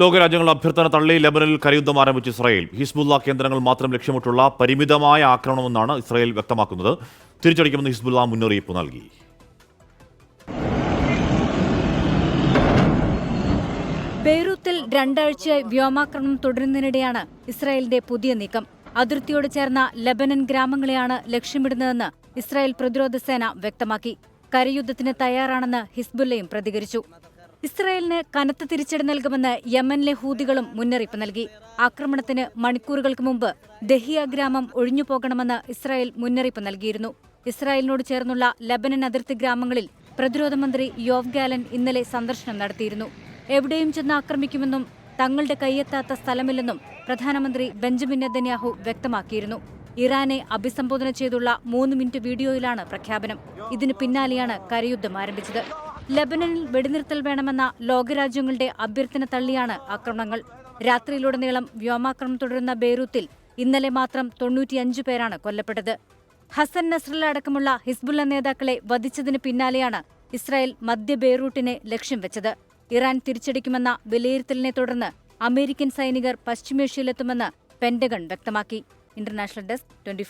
ലോകരാജ്യങ്ങളുടെ അഭ്യർത്ഥന തള്ളി ലബനനിൽ കരയുദ്ധം ആരംഭിച്ച ഇസ്രായേൽ. ഹിസ്ബുല്ല കേന്ദ്രങ്ങൾ മാത്രം ലക്ഷ്യമിട്ടുള്ള പരിമിതമായ ആക്രമണമെന്നാണ് ഇസ്രായേൽ വ്യക്തമാക്കുന്നത്. തിരിച്ചടിക്കുമെന്ന് ഹിസ്ബുല്ല മുന്നറിയിപ്പ് നൽകി. ബെയ്റൂത്തിൽ രണ്ടാഴ്ചയായി വ്യോമാക്രമണം തുടരുന്നതിനിടെയാണ് ഇസ്രായേലിന്റെ പുതിയ നീക്കം. അതിർത്തിയോട് ചേർന്ന ലബനൻ ഗ്രാമങ്ങളെയാണ് ലക്ഷ്യമിടുന്നതെന്ന് ഇസ്രായേൽ പ്രതിരോധ സേന വ്യക്തമാക്കി. കരയുദ്ധത്തിന് തയ്യാറാണെന്ന് ഹിസ്ബുല്ലയും പ്രതികരിച്ചു. ഇസ്രായേലിന് കനത്ത തിരിച്ചടി നൽകുമെന്ന് യമനിലെ ഹൂതികളും മുന്നറിയിപ്പ് നൽകി. ആക്രമണത്തിന് മണിക്കൂറുകൾക്ക് മുമ്പ് ദഹിയ ഗ്രാമം ഒഴിഞ്ഞു പോകണമെന്ന് ഇസ്രായേൽ മുന്നറിയിപ്പ് നൽകിയിരുന്നു. ഇസ്രായേലിനോട് ചേർന്നുള്ള ലബനൻ അതിർത്തി ഗ്രാമങ്ങളിൽ പ്രതിരോധ മന്ത്രി യോവ് ഗാലൻ ഇന്നലെ സന്ദർശനം നടത്തിയിരുന്നു. എവിടെയും ചെന്ന് ആക്രമിക്കുമെന്നും തങ്ങളുടെ കൈയെത്താത്ത സ്ഥലമില്ലെന്നും പ്രധാനമന്ത്രി ബെഞ്ചമിൻ നെതന്യാഹു വ്യക്തമാക്കിയിരുന്നു. ഇറാനെ അഭിസംബോധന ചെയ്തുള്ള മൂന്ന് മിനിറ്റ് വീഡിയോയിലാണ് പ്രഖ്യാപനം. ഇതിന് പിന്നാലെയാണ് കരയുദ്ധം ആരംഭിച്ചത്. ലബനനിൽ വെടിനിർത്തൽ വേണമെന്ന ലോകരാജ്യങ്ങളുടെ അഭ്യർത്ഥന തള്ളിയാണ് ആക്രമണങ്ങൾ. രാത്രിയിലുടനീളം വ്യോമാക്രമണം തുടരുന്ന ബെയ്റൂത്തിൽ ഇന്നലെ മാത്രം തൊണ്ണൂറ്റിയഞ്ച് പേരാണ് കൊല്ലപ്പെട്ടത്. ഹസൻ നസ്രല അടക്കമുള്ള ഹിസ്ബുള്ള നേതാക്കളെ വധിച്ചതിന് പിന്നാലെയാണ് ഇസ്രായേൽ മധ്യ ബെയ്റൂട്ടിനെ ലക്ഷ്യം വെച്ചത്. ഇറാൻ തിരിച്ചടിക്കുമെന്ന വിലയിരുത്തലിനെ തുടർന്ന് അമേരിക്കൻ സൈനികർ പശ്ചിമേഷ്യയിലെത്തുമെന്ന് പെന്റഗൺ വ്യക്തമാക്കി. International desk twenty